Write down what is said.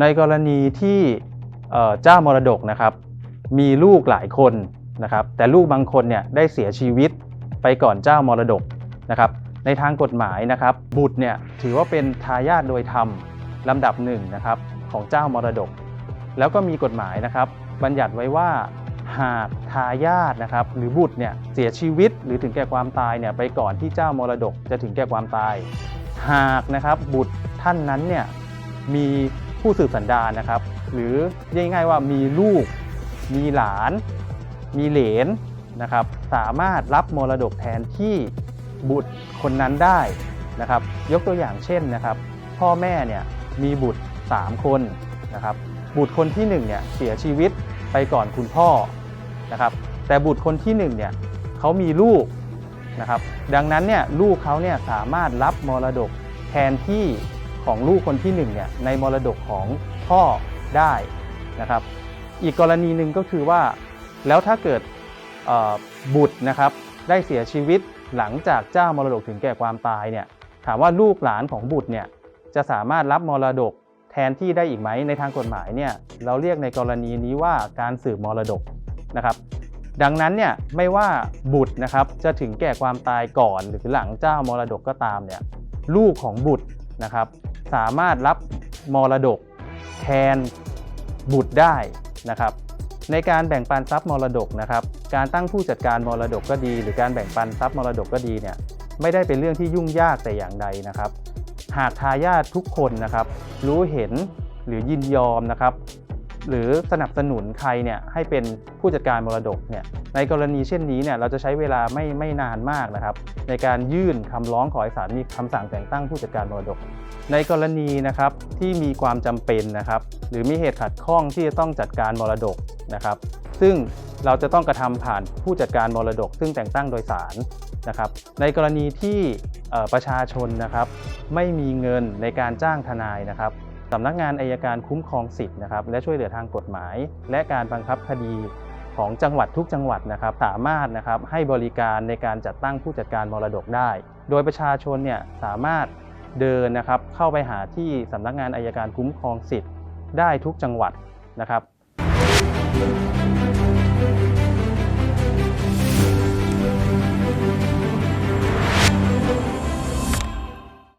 ในกรณีที่เจ้ามรดกนะครับ มีลูกหลายคนนะครับ แต่ลูกบางคนเนี่ยได้เสียชีวิตไปก่อนเจ้ามรดกนะครับ ในทางกฎหมายนะครับ บุตรเนี่ยถือว่าเป็นทายาทโดยธรรมลำดับหนึ่งนะครับของเจ้ามรดก แล้วก็มีกฎหมายนะครับ บัญญัติไว้ว่าหากทายาทนะครับ หรือบุตรเนี่ยเสียชีวิตหรือถึงแก่ความตายเนี่ยไปก่อนที่เจ้ามรดกจะถึงแก่ความตาย หากนะครับบุตรท่านนั้นเนี่ยมี ผู้สืบสันดานนะครับ หรือเรียกง่ายว่ามีลูก มีหลาน มีเหลนนะครับ สามารถรับมรดกแทนที่บุตรคนนั้นได้นะครับ ยกตัวอย่างเช่นนะครับ พ่อแม่เนี่ยมีบุตร 3 คนนะครับ บุตรคนที่1เนี่ยเสียชีวิตไปก่อนคุณพ่อนะครับ แต่บุตรคนที่1เนี่ยเขามีลูกนะครับ ดังนั้นเนี่ยลูกเขาเนี่ยสามารถรับมรดกแทนที่ ของลูกคนที่1เนี่ยในมรดกของพ่อได้นะครับ อีกกรณีหนึ่งก็คือว่า แล้วถ้าเกิดบุตรนะครับได้เสียชีวิตหลังจากเจ้ามรดกถึงแก่ความตายเนี่ยถามว่าลูกหลานของบุตรเนี่ยจะสามารถรับมรดกแทนที่ได้อีกไหมในทางกฎหมายเนี่ยเราเรียกในกรณีนี้ว่าการสืบมรดกนะครับดังนั้นเนี่ยไม่ว่าบุตรนะครับจะถึงแก่ความตายก่อนหรือหลังเจ้ามรดกก็ตามเนี่ยลูกของบุตร นะครับ สามารถรับมรดกแทนบุตรได้นะครับ ในการแบ่งปันทรัพย์มรดกนะครับ การตั้งผู้จัดการมรดกก็ดี หรือการแบ่งปันทรัพย์มรดกก็ดีเนี่ยไม่ได้เป็นเรื่องที่ยุ่งยากแต่อย่างใดนะครับ หากทายาททุกคนนะครับ รู้เห็นหรือยินยอมนะครับ หรือสนับสนุนใครเนี่ยให้เป็นผู้จัดการมรดกเนี่ยในกรณีเช่นนี้เนี่ยเราจะใช้เวลาไม่ไม่นานมากนะครับ ในการยื่นคำร้องขอให้ศาลมีคำสั่งแต่งตั้งผู้จัดการมรดก ในกรณีนะครับที่มีความจำเป็นนะครับ หรือมีเหตุขัดข้องที่จะต้องจัดการมรดกนะครับ ซึ่งเราจะต้องกระทำผ่านผู้จัดการมรดก ซึ่งแต่งตั้งโดยศาลนะครับ ในกรณีที่ประชาชนนะครับ ไม่มีเงินในการจ้างทนายนะครับ สำนักงานอายการคุ้มครองสิทธิ์นะครับและช่วยเหลือทางกฎหมาย และการบังคับคดีของจังหวัดทุกจังหวัดนะครับสามารถนะครับให้บริการในการจัดตั้งผู้จัดการมรดกได้ โดยประชาชนเนี่ยสามารถเดินนะครับเข้าไปหาที่สำนักงานอายการคุ้มครองสิทธิ์ได้ทุกจังหวัดนะครับ